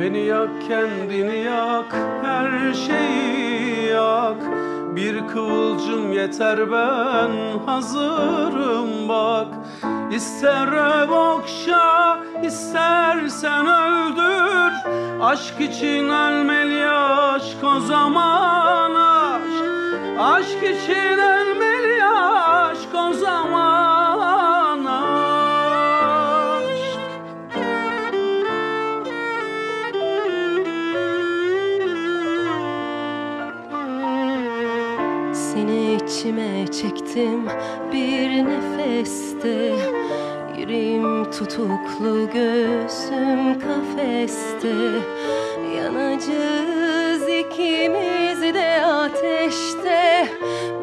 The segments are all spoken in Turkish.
Beni yak kendini yak her şeyi yak. Bir kıvılcım yeter ben hazırım bak. İster okşa istersen öldür. Aşk için ölmeli aşk o zaman aşk. Aşk için ölmeli içime çektim bir nefeste. Yüreğim tutuklu göğsüm kafeste. Yanacağız ikimiz de ateşte.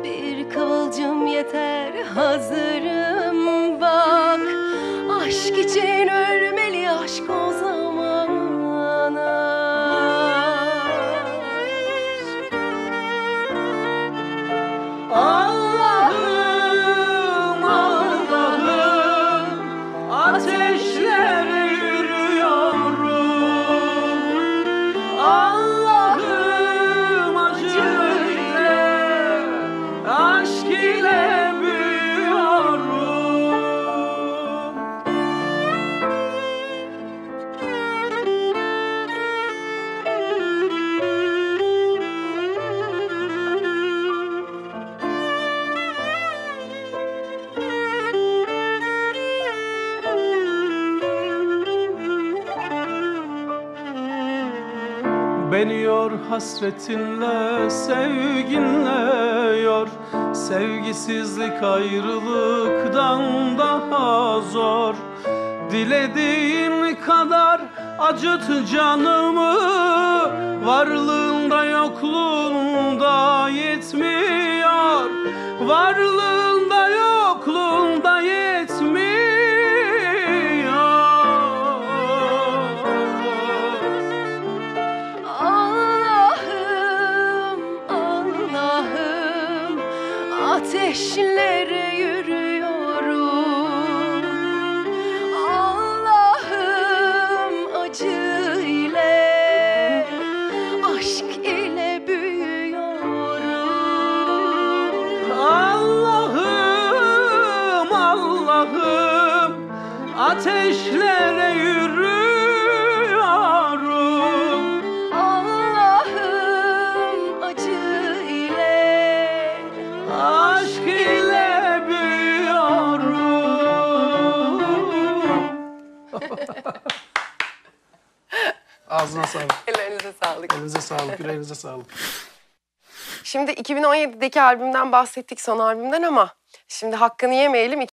Bir kıvılcım yeter hazırım bak. Aşk için ateşlere Beni yor hasretinle, sevginle yor. Sevgisizlik ayrılıktan daha zor. Dilediğin kadar acıt canımı. Varlığında yokluğunda yetmiyor. Varlığında ateşlere yürüyorum. Allah'ım acı ile aşk ile büyüyorum. Allah'ım Allah'ım ateşlere yürüyorum Ağzına sağlık. Ellerinize sağlık. Elinize sağlık, yüreğinize sağlık. Şimdi 2017'deki albümden bahsettik son albümden ama şimdi hakkını yemeyelim.